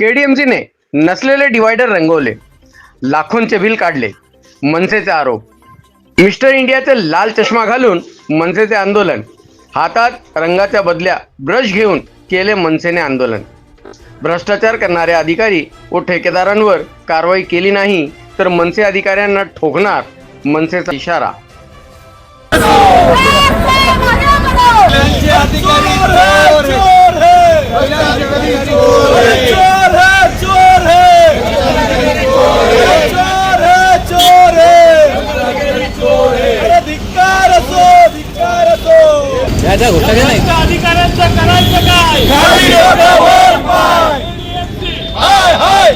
केडीएमसीने नसलेले divider रंगवले. लाखोंचे bill काढले. मनसेचे आरोप. मिस्टर इंडियाचे लाल चष्मा घालून मनसेचे आंदोलन. हातात रंगाच्या बदल्या ब्रश घेऊन केले मनसेने आंदोलन. भ्रष्टाचार करणारे अधिकारी व ठेकेदारांवर कारवाई केली नाही तर मनसे अधिकाऱ्यांना ठोकणार मनसेचा इशारा त्यांचे अधिकारी चोर है चोर है चोर है चोर है चोर है चोर है अरे धिक्कार असो धिक्कार असो अधिकाऱ्यांचं करायचं काय? खाली डोक्यावर पाय हाय हाय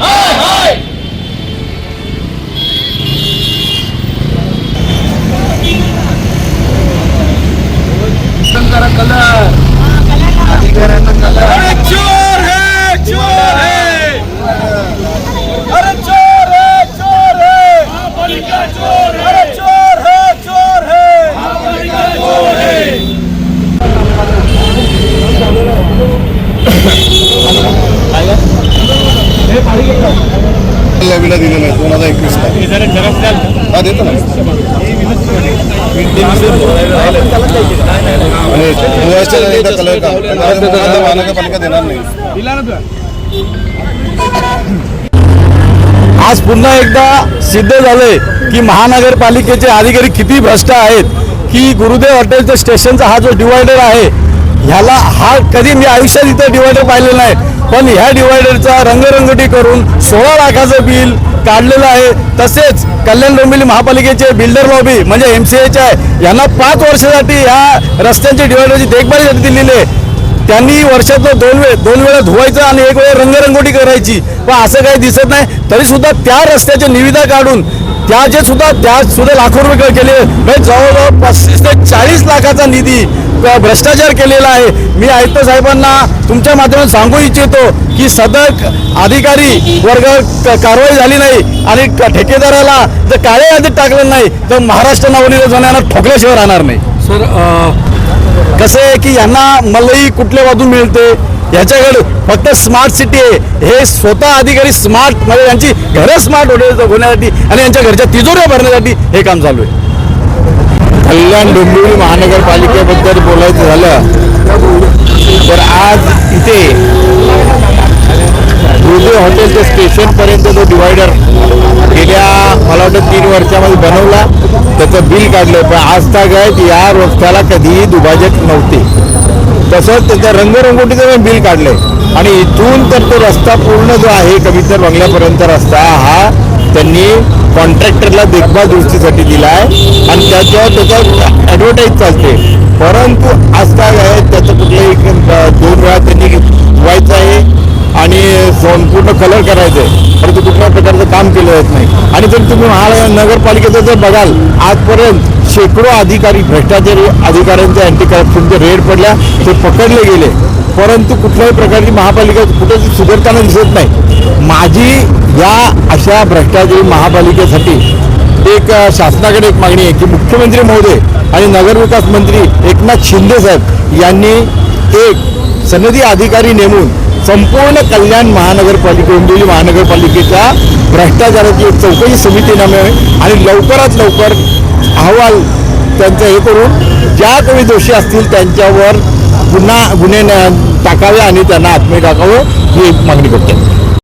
हाय हाय अरे चोर है चोर है अरे चोर है चोर है चोर अरे चोर है चोर है चोर है लेवीला दिलेलं आहे. दोन हजार एकवीसला हा देतो ना. आणि धुवायच्या एकदा कलर का? महानगरपालिका देणार नाही. आज पुन्हा एकदा सिद्ध झालंय की महानगरपालिकेचे अधिकारी किती भ्रष्ट आहेत की गुरुदेव हॉटेलच्या स्टेशनचा हा जो डिवायडर आहे ह्याला हा कधी मी आयुष्यात इथं डिवायडर पाहिलेला नाही. पण ह्या डिवायडरचा रंगरंगटी करून सोळा लाखाचं बिल काढलेलं आहे. तसेच कल्याण डोंबिवली महापालिकेचे बिल्डर लॉबी म्हणजे एम सी एच आहे यांना पाच वर्षासाठी ह्या रस्त्यांच्या डिवायडरची देखभालीसाठी दिलेली आहे. त्यांनी वर्षातलं दोन वेळ दोन वेळा धुवायचं आणि एक वेळा रंगरंगोटी करायची. पण असं काही दिसत नाही. तरीसुद्धा त्या रस्त्याच्या निविदा काढून त्याचे सुद्धा त्या सुद्धा लाखो रुपये केले. म्हणजे जवळजवळ पस्तीस ते चाळीस लाखाचा निधी भ्रष्टाचार केलेला आहे. मी आयुक्त साहेबांना तुमच्या माध्यमातून सांगू इच्छितो की सदर अधिकारी वर्ग कारवाई झाली नाही आणि ठेकेदाराला जर काळ्या यादीत टाकलं नाही तर महाराष्ट्र नवनिर्माणाला ठोकल्याशिवाय राहणार नाही. सर कसं आहे की यांना मलई कुठल्या बाजून मिळते? याच्याकडे फक्त स्मार्ट सिटी आहे. हे स्वतः अधिकारी स्मार्ट म्हणजे यांची घरं स्मार्ट होण्या होण्यासाठी आणि यांच्या घरच्या तिजोऱ्या भरण्यासाठी हे काम चालू आहे. कल्याण डोंबिवली महानगरपालिकेबद्दल बोलायचं झालं तर आज इथे दुर्गे हॉटेल ते स्टेशनपर्यंत जो डिवायडर गेल्या मला वाटतं तीन वर्षामध्ये बनवला त्याचं बिल काढलं. पण आज तक या रस्त्याला कधीही दुभाजक नव्हते. तसंच त्याच्या रंगरंगोटीचं पण बिल काढलंय. आणि इथून तर तो रस्ता पूर्ण जो आहे कवितर बंगल्यापर्यंत रस्ता हा त्यांनी कॉन्ट्रॅक्टरला देखभाल दुरुस्तीसाठी दिला आहे आणि त्याच्यावर त्याच्यावर ॲडव्हर्टाईज चालते परंतु आज काय आहे त्याचं कुठलंही एक- दोन वेळा त्यांनी धुवायचं आहे आणि संपूर्ण कलर करायचं आहे परंतु कुठल्या प्रकारचं काम केलं जात नाही. आणि जर तुम्ही महानगरपालिकेचं जर बघाल आजपर्यंत शेकडो अधिकारी भ्रष्टाचारी अधिकाऱ्यांच्या अँटी करप्शनच्या रेड पडल्या ते पकडले गेले. परंतु कुठल्याही प्रकारची महापालिका कुठे सुधारताना दिसत नाही. माझी या अशा भ्रष्टाचारी महापालिकेसाठी एक शासनाकडे एक मागणी आहे की मुख्यमंत्री महोदय आणि नगरविकास मंत्री एकनाथ शिंदे साहेब यांनी एक सनदी अधिकारी नेमून संपूर्ण कल्याण महानगरपालिका डोंबिवली महानगरपालिकेच्या भ्रष्टाचाराची एक चौकशी समिती नेमावी आणि लवकरात लवकर अहवाल त्यांचं हे करून ज्या कमी दोषी असतील त्यांच्यावर पुन्हा गुन्हे टाकावे आणि त्यांना आत्मीय टाकावं ही एक मागणी करतो.